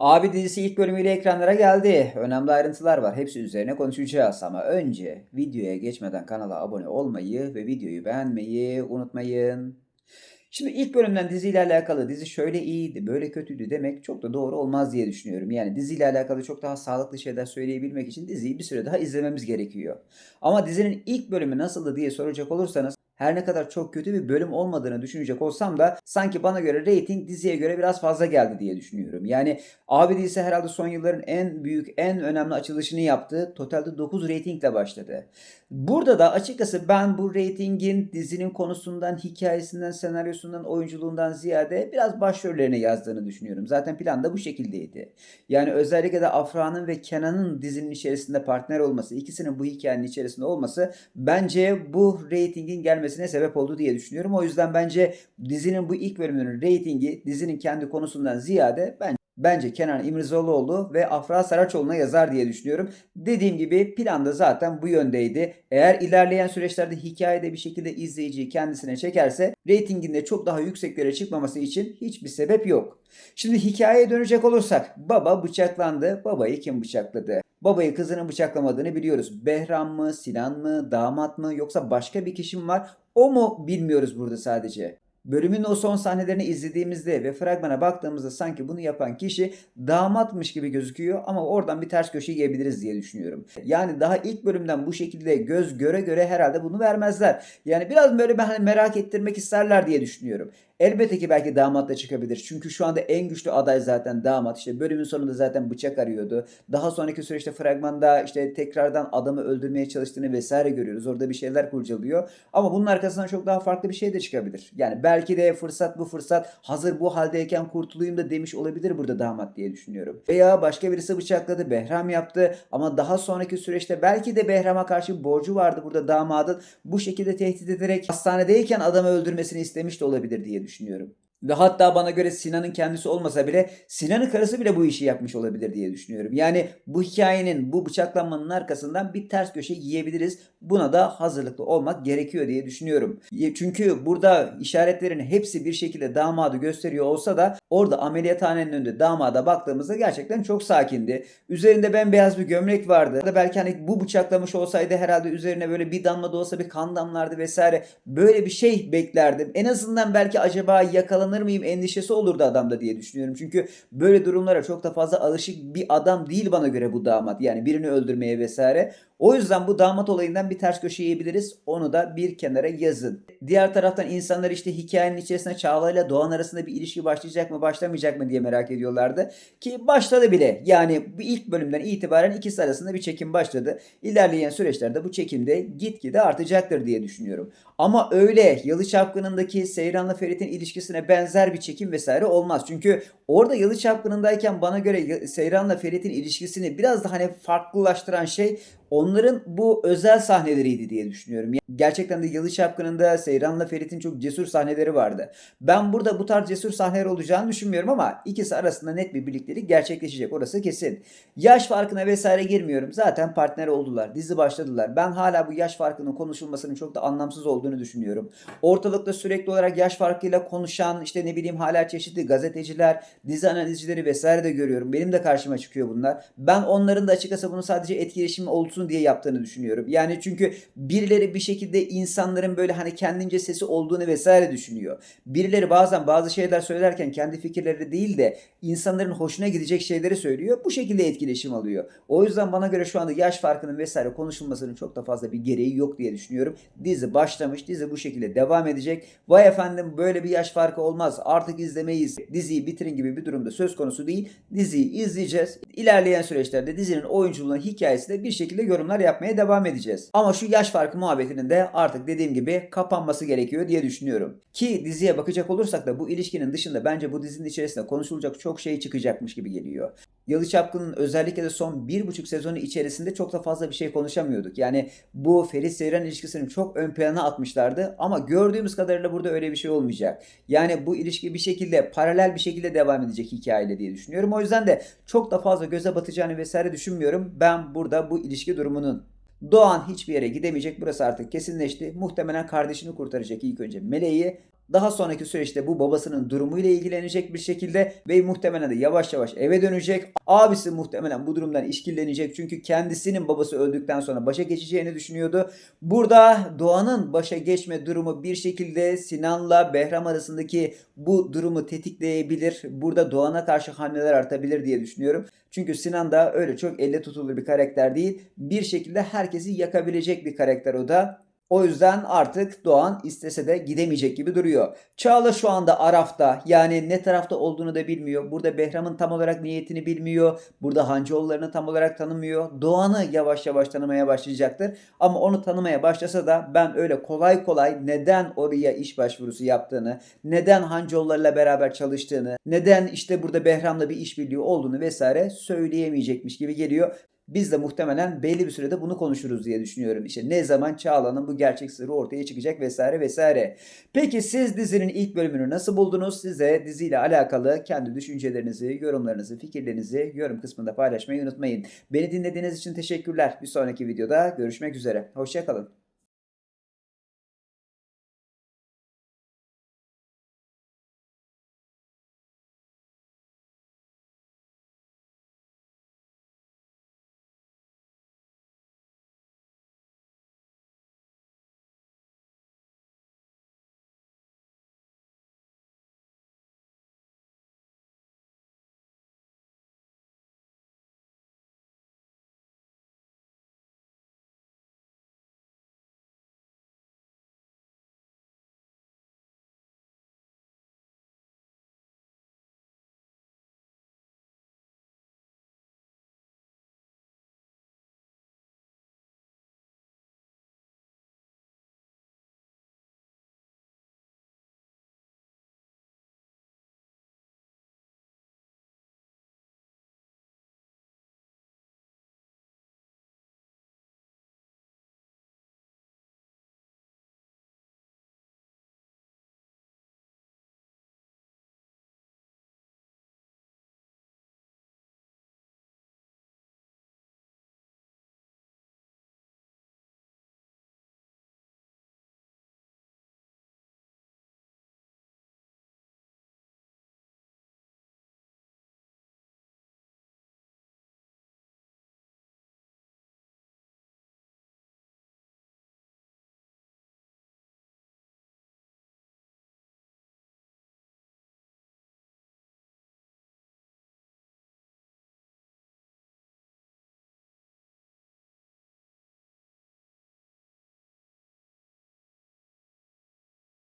Abi dizisi ilk bölümüyle ekranlara geldi. Önemli ayrıntılar var. Hepsi üzerine konuşacağız ama önce videoya geçmeden kanala abone olmayı ve videoyu beğenmeyi unutmayın. Şimdi ilk bölümden diziyle alakalı dizi şöyle iyiydi, böyle kötüydü demek çok da doğru olmaz diye düşünüyorum. Yani diziyle alakalı çok daha sağlıklı şeyler söyleyebilmek için diziyi bir süre daha izlememiz gerekiyor. Ama dizinin ilk bölümü nasıldı diye soracak olursanız her ne kadar çok kötü bir bölüm olmadığını düşünecek olsam da sanki bana göre reyting diziye göre biraz fazla geldi diye düşünüyorum. Yani Abi dizisi herhalde son yılların en büyük, en önemli açılışını yaptı. Totalde 9 reytingle başladı. Burada da açıkçası ben bu reytingin dizinin konusundan, hikayesinden, senaryosundan, oyunculuğundan ziyade biraz başrollerine yazdığını düşünüyorum. Zaten plan da bu şekildeydi. Yani özellikle de Afra'nın ve Kenan'ın dizinin içerisinde partner olması, ikisinin bu hikayenin içerisinde olması bence bu reytingin gelmesine sebep oldu diye düşünüyorum. O yüzden bence dizinin bu ilk bölümünün reytingi dizinin kendi konusundan ziyade bence Bence Kenan İmirzalıoğlu ve Afra Saraçoğlu'na yazar diye düşünüyorum. Dediğim gibi plan da zaten bu yöndeydi. Eğer ilerleyen süreçlerde hikayede bir şekilde izleyiciyi kendisine çekerse reytinginde çok daha yükseklere çıkmaması için hiçbir sebep yok. Şimdi hikayeye dönecek olursak baba bıçaklandı. Babayı kim bıçakladı? Babayı kızının bıçaklamadığını biliyoruz. Behram mı, Sinan mı, damat mı yoksa başka bir kişi mi var? O mu bilmiyoruz burada sadece. Bölümün o son sahnelerini izlediğimizde ve fragmana baktığımızda sanki bunu yapan kişi damatmış gibi gözüküyor ama oradan bir ters köşe yiyebiliriz diye düşünüyorum. Yani daha ilk bölümden bu şekilde göz göre göre herhalde bunu vermezler. Yani biraz böyle hani merak ettirmek isterler diye düşünüyorum. Elbette ki belki damat da çıkabilir. Çünkü şu anda en güçlü aday zaten damat. İşte bölümün sonunda zaten bıçak arıyordu. Daha sonraki süreçte fragmanda işte tekrardan adamı öldürmeye çalıştığını vesaire görüyoruz. Orada bir şeyler kurcalıyor. Ama bunun arkasından çok daha farklı bir şey de çıkabilir. Yani belki de fırsat bu fırsat. Hazır bu haldeyken kurtulayım da demiş olabilir burada damat diye düşünüyorum. Veya başka birisi bıçakladı. Behram yaptı. Ama daha sonraki süreçte belki de Behram'a karşı borcu vardı burada damadın. Bu şekilde tehdit ederek hastanedeyken adamı öldürmesini istemiş de olabilir diye düşünüyorum düşünüyorum. Ve hatta bana göre Sinan'ın kendisi olmasa bile Sinan'ın karısı bile bu işi yapmış olabilir diye düşünüyorum. Yani bu hikayenin, bu bıçaklanmanın arkasından bir ters köşe yiyebiliriz. Buna da hazırlıklı olmak gerekiyor diye düşünüyorum. Çünkü burada işaretlerin hepsi bir şekilde damadı gösteriyor olsa da orada ameliyathanenin önünde damada baktığımızda gerçekten çok sakindi. Üzerinde bembeyaz bir gömlek vardı. Belki hani bu bıçaklamış olsaydı herhalde üzerine böyle bir damla da olsa bir kan damlardı vesaire. Böyle bir şey beklerdim. En azından belki acaba yakalan yakalanır mıyım endişesi olurdu adamda diye düşünüyorum. Çünkü böyle durumlara çok da fazla alışık bir adam değil bana göre bu damat. Yani birini öldürmeye vesaire. O yüzden bu damat olayından bir ters köşe yiyebiliriz. Onu da bir kenara yazın. Diğer taraftan insanlar işte hikayenin içerisinde Çağla ile Doğan arasında bir ilişki başlayacak mı başlamayacak mı diye merak ediyorlardı. Ki başladı bile. Yani ilk bölümden itibaren ikisi arasında bir çekim başladı. İlerleyen süreçlerde bu çekimde gitgide artacaktır diye düşünüyorum. Ama öyle Yalı Çapkını'ndaki Seyran'la Ferit'in ilişkisine benzer bir çekim vesaire olmaz. Çünkü orada Yalı Çapkını'ndayken bana göre Seyran'la Ferit'in ilişkisini biraz da hani farklılaştıran şey onların bu özel sahneleriydi diye düşünüyorum. Gerçekten de Yalı Çapkını'nda Seyran'la Ferit'in çok cesur sahneleri vardı. Ben burada bu tarz cesur sahneler olacağını düşünmüyorum ama ikisi arasında net bir birliktelik gerçekleşecek. Orası kesin. Yaş farkına vesaire girmiyorum. Zaten partner oldular. Dizi başladılar. Ben hala bu yaş farkının konuşulmasının çok da anlamsız olduğunu düşünüyorum. Ortalıkta sürekli olarak yaş farkıyla konuşan işte ne bileyim hala çeşitli gazeteciler, dizi analizcileri vesaire de görüyorum. Benim de karşıma çıkıyor bunlar. Ben onların da açıkçası bunu sadece etkileşim olsun diye yaptığını düşünüyorum. Yani çünkü birileri bir şekilde insanların böyle hani kendince sesi olduğunu vesaire düşünüyor. Birileri bazen bazı şeyler söylerken kendi fikirleri değil de insanların hoşuna gidecek şeyleri söylüyor. Bu şekilde etkileşim alıyor. O yüzden bana göre şu anda yaş farkının vesaire konuşulmasının çok da fazla bir gereği yok diye düşünüyorum. Dizi başlamış. Dizi bu şekilde devam edecek. Vay efendim böyle bir yaş farkı olmaz. Artık izlemeyiz. Diziyi bitirin gibi bir durumda söz konusu değil. Diziyi izleyeceğiz. İlerleyen süreçlerde dizinin oyunculuğuna hikayesi de bir şekilde yorumlar yapmaya devam edeceğiz. Ama şu yaş farkı muhabbetinin de artık dediğim gibi kapanması gerekiyor diye düşünüyorum. Ki diziye bakacak olursak da bu ilişkinin dışında bence bu dizinin içerisinde konuşulacak çok şey çıkacakmış gibi geliyor. Yalı Çapkın'ın özellikle de son bir buçuk sezonu içerisinde çok da fazla bir şey konuşamıyorduk. Yani bu Ferit Seyran ilişkisini çok ön plana atmışlardı ama gördüğümüz kadarıyla burada öyle bir şey olmayacak. Yani bu ilişki bir şekilde paralel bir şekilde devam edecek hikayeyle diye düşünüyorum. O yüzden de çok da fazla göze batacağını vesaire düşünmüyorum. Ben burada bu ilişki durumunun Doğan hiçbir yere gidemeyecek. Burası artık kesinleşti. Muhtemelen kardeşini kurtaracak ilk önce Meleği. Daha sonraki süreçte bu babasının durumuyla ilgilenecek bir şekilde ve muhtemelen de yavaş yavaş eve dönecek. Abisi muhtemelen bu durumdan işkillenecek çünkü kendisinin babası öldükten sonra başa geçeceğini düşünüyordu. Burada Doğan'ın başa geçme durumu bir şekilde Sinan'la Behram arasındaki bu durumu tetikleyebilir. Burada Doğan'a karşı hamleler artabilir diye düşünüyorum. Çünkü Sinan da öyle çok elle tutulur bir karakter değil. Bir şekilde herkesi yakabilecek bir karakter o da. O yüzden artık Doğan istese de gidemeyecek gibi duruyor. Çağla şu anda Araf'ta yani ne tarafta olduğunu da bilmiyor. Burada Behram'ın tam olarak niyetini bilmiyor. Burada Hancıoğullarını tam olarak tanımıyor. Doğan'ı yavaş yavaş tanımaya başlayacaktır. Ama onu tanımaya başlasa da ben öyle kolay kolay neden oraya iş başvurusu yaptığını, neden Hancıoğullarıyla beraber çalıştığını, neden işte burada Behram'la bir işbirliği olduğunu vesaire söyleyemeyecekmiş gibi geliyor. Biz de muhtemelen belli bir sürede bunu konuşuruz diye düşünüyorum. İşte ne zaman Çağla'nın bu gerçek sırrı ortaya çıkacak vesaire vesaire. Peki siz dizinin ilk bölümünü nasıl buldunuz? Size diziyle alakalı kendi düşüncelerinizi, yorumlarınızı, fikirlerinizi yorum kısmında paylaşmayı unutmayın. Beni dinlediğiniz için teşekkürler. Bir sonraki videoda görüşmek üzere. Hoşçakalın.